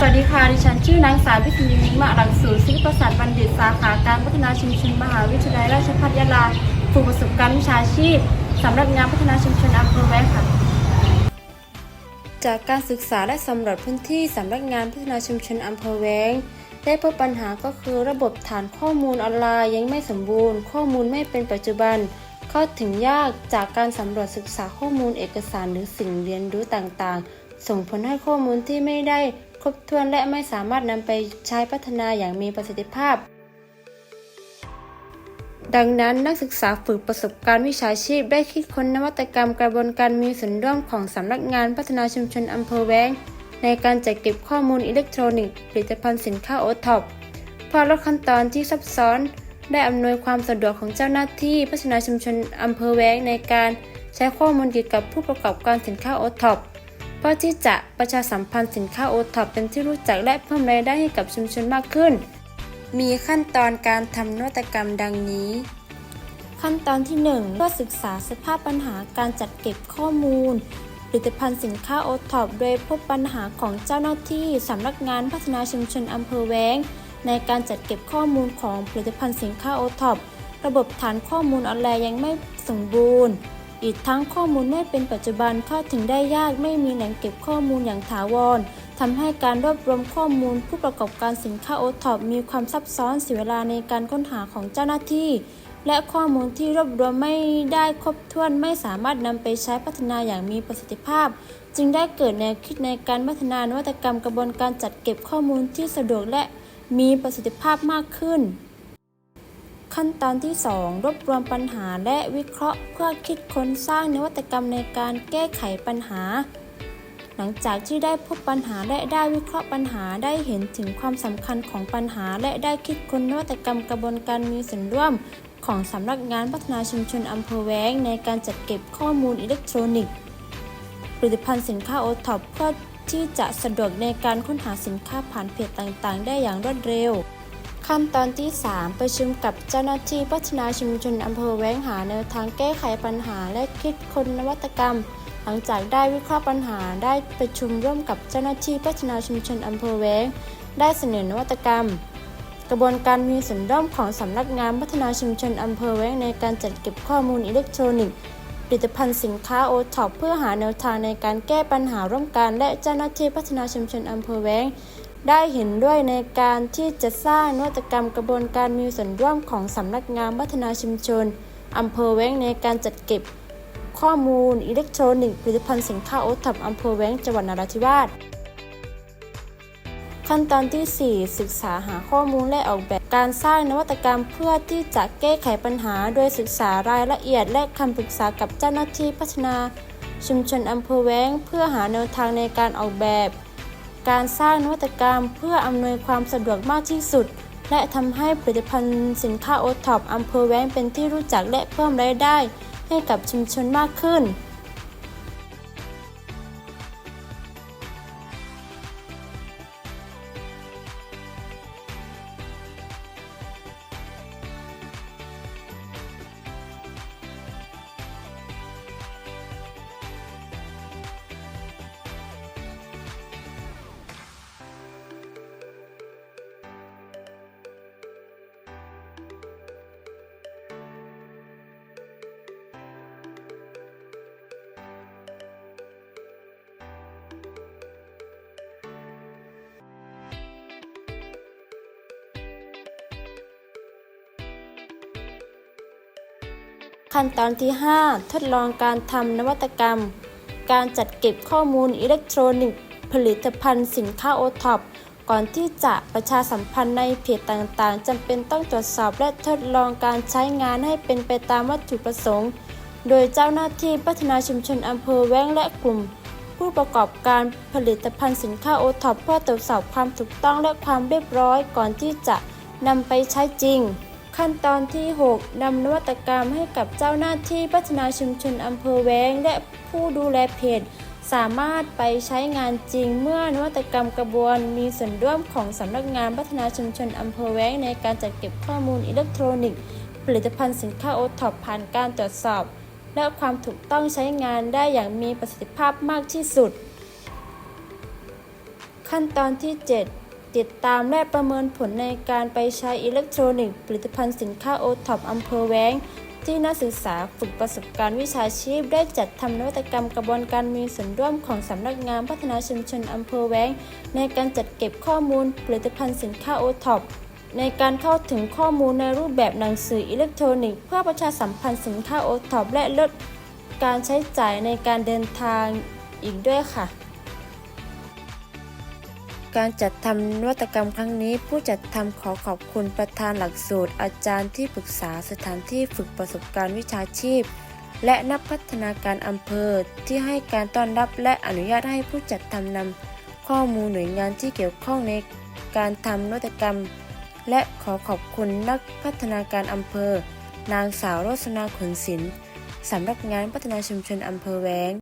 สวัสดีค่ะ ดิฉันชื่อนางสาวพิธีมิมะหลังสูรศิลปศาสตร์บัณฑิตสาขาการพัฒนาชุมชนมหาวิทยาลัยราชภัฏยะลาฝึกประสบการณ์วิชาชีพสำหรับงานพัฒนาชุมชนอำเภอแวะค่ะ จากการศึกษาและสำรวจพื้นที่สำรับงานพัฒนาชุมชนอำเภอแวงได้พบปัญหาก็คือระบบฐานข้อมูลออนไลน์ยังไม่สมบูรณ์ ข้อมูลไม่เป็นปัจจุบันเข้าถึงยากจากการสำรวจศึกษาข้อมูลเอกสารหรือสิ่งเรียนรู้ต่างๆ ส่งผลให้ข้อมูลที่ไม่ได้ ครบถ้วนและไม่สามารถนำไปใช้พัฒนาอย่างมีประสิทธิภาพ ดังนั้นนักศึกษาฝึกประสบการณ์วิชาชีพ ได้คิดค้นนวัตกรรมกระบวนการมีส่วนร่วมของสำนักงานพัฒนาชุมชนอำเภอแว้งในการจัดเก็บข้อมูลอิเล็กทรอนิกส์ผลิตภัณฑ์สินค้าโอท็อปเพื่อลดขั้นตอนที่ซับซ้อน ได้อำนวยความสะดวกของเจ้าหน้าที่พัฒนาชุมชนอำเภอแว้งในการใช้ข้อมูลเกี่ยวกับผู้ประกอบการสินค้าโอท็อป เพื่อที่จะประชาสัมพันธ์สินค้าโอท็อปเป็นที่รู้จักและเพิ่มรายได้ให้กับชุมชนมากขึ้น มีขั้นตอนการทำนวัตกรรมดังนี้ ขั้นตอนที่1เพื่อศึกษาสภาพปัญหาการจัดเก็บข้อมูลผลิตภัณฑ์สินค้าโอท็อปโดยพบปัญหาของเจ้าหน้าที่สำนักงานพัฒนาชุมชนอำเภอแวงในการจัดเก็บข้อมูลของผลิตภัณฑ์สินค้าโอท็อประบบฐานข้อมูลออนไลน์ยังไม่สมบูรณ์ อีกทั้งข้อมูลไม่เป็นปัจจุบันเข้าถึงได้ยากไม่มีแหล่งเก็บข้อมูลอย่างถาวรทำให้การรวบรวมข้อมูลผู้ประกอบการสินค้าโอท็อปมีความซับซ้อนเสียเวลาในการค้นหาของเจ้าหน้าที่ และข้อมูลที่รวบรวมไม่ได้ครบถ้วนไม่สามารถนำไปใช้พัฒนาอย่างมีประสิทธิภาพ จึงได้เกิดแนวคิดในการพัฒนานวัตกรรมกระบวนการจัดเก็บข้อมูลที่สะดวกและมีประสิทธิภาพมากขึ้น ขั้นตอนที่ 2 รวบรวมปัญหาและวิเคราะห์ เพื่อคิดค้นสร้างนวัตกรรมในการแก้ไขปัญหา หลังจากที่ได้พบปัญหาและได้วิเคราะห์ปัญหาได้เห็นถึงความสำคัญของปัญหา และได้คิดค้นนวัตกรรมกระบวนการมีส่วนร่วม ของสำนักงานพัฒนาชุมชนอำเภอแว้งในการจัดเก็บข้อมูลอิเล็กทรอนิกส์ผลิตภัณฑ์สินค้าโอท็อปเพื่อที่จะสะดวกในการค้นหาสินค้าผ่านเพจต่างๆ ได้อย่างรวดเร็ว ขั้นตอนที่ 3 ประชุมกับเจ้าหน้าที่พัฒนาชุมชนอำเภอแว้งหาแนวทางแก้ไขปัญหาและคิดค้นนวัตกรรม หลังจากได้วิเคราะห์ปัญหาได้ประชุมร่วมกับเจ้าหน้าที่พัฒนาชุมชนอำเภอแว้ง ได้เสนอนวัตกรรม กระบวนการมีส่วนร่วมของสำนักงานพัฒนาชุมชนอำเภอแว้งในการจัดเก็บข้อมูลอิเล็กทรอนิกส์ผลิตภัณฑ์สินค้าโอท็อปเพื่อหาแนวทางในการแก้ปัญหาร่วมกันและเจ้าหน้าที่พัฒนาชุมชนอำเภอแว้ง ได้เห็นด้วยในการที่จะสร้างนวัตกรรมกระบวนการมีส่วนร่วมของสำนักงานพัฒนาชุมชนอำเภอแว้งในการจัดเก็บ ข้อมูลอิเล็กทรอนิกส์ผลิตภัณฑ์สินค้าโอท็อปอำเภอแว้งจังหวัดนราธิวาสขั้นตอนที่ 4 ศึกษาหาข้อมูลและออกแบบการสร้างนวัตกรรมเพื่อที่จะแก้ไขปัญหา โดยศึกษารายละเอียดและคำปรึกษากับเจ้าหน้าที่พัฒนา ชุมชนอำเภอแว้ง เพื่อหาแนวทางในการออกแบบ การสร้างนวัตกรรมเพื่ออำนวยความสะดวกมากที่สุด และทำให้ผลิตภัณฑ์สินค้าโอท็อปอำเภอแว้งเป็นที่รู้จักและเพิ่มรายได้ให้กับชุมชนมากขึ้น ขั้นตอนที่ 5 ทดลองการทำนวัตกรรม การจัดเก็บข้อมูลอิเล็กทรอนิกส์ผลิตภัณฑ์สินค้าโอท็อปก่อนที่จะประชาสัมพันธ์ในเพจต่างๆจำเป็นต้องตรวจสอบและทดลองการใช้งานให้เป็นไปตามวัตถุประสงค์ โดยเจ้าหน้าที่พัฒนาชุมชนอำเภอแว้งและกลุ่ม ผู้ประกอบการผลิตภัณฑ์สินค้าโอท็อปเพื่อตรวจสอบความถูกต้องและความเรียบร้อยก่อนที่จะนำไปใช้จริง ขั้นตอนที่ 6นำนวัตกรรมให้กับเจ้าหน้าที่พัฒนาชุมชนอำเภอแว้ง และผู้ดูแลเพจ สามารถไปใช้งานจริงเมื่อนวัตกรรมกระบวนมีส่วนร่วมของสำนักงานพัฒนาชุมชนอำเภอแว้ง ในการจัดเก็บข้อมูลอิเล็กทรอนิกส์ ผลิตภัณฑ์สินค้าโอท็อปผ่านการตรวจสอบ และความถูกต้องใช้งานได้อย่างมีประสิทธิภาพมากที่สุด ขั้นตอนที่ 7 ติดตามและประเมินผลในการไปใช้อิเล็กทรอนิกส์ผลิตภัณฑ์สินค้าโอท็อปอำเภอแว้งที่นักศึกษาฝึกประสบการณ์วิชาชีพ ได้จัดทำนวัตกรรมกระบวนการมีส่วนร่วมของสำนักงานพัฒนาชุมชนอำเภอแว้ง ในการจัดเก็บข้อมูลผลิตภัณฑ์สินค้าโอท็อปในการเข้าถึงข้อมูลในรูปแบบหนังสืออิเล็กทรอนิกส์เพื่อประชาสัมพันธ์สินค้าโอท็อปและลดการใช้จ่ายในการเดินทางอีกด้วยค่ะ การจัดทำนวัตกรรมครั้งนี้ ผู้จัดทำขอขอบคุณประธานหลักสูตร อาจารย์ที่ปรึกษาสถานที่ฝึกประสบการณ์วิชาชีพ และนักพัฒนาการอำเภอที่ให้การต้อนรับและอนุญาตให้ผู้จัดทำนำข้อมูลหน่วยงานที่เกี่ยวข้องในการทำนวัตกรรม และขอขอบคุณนักพัฒนาการอำเภอ นางสาวโรสนาขนศิลป์สำนักงานพัฒนาชุมชนอำเภอแวง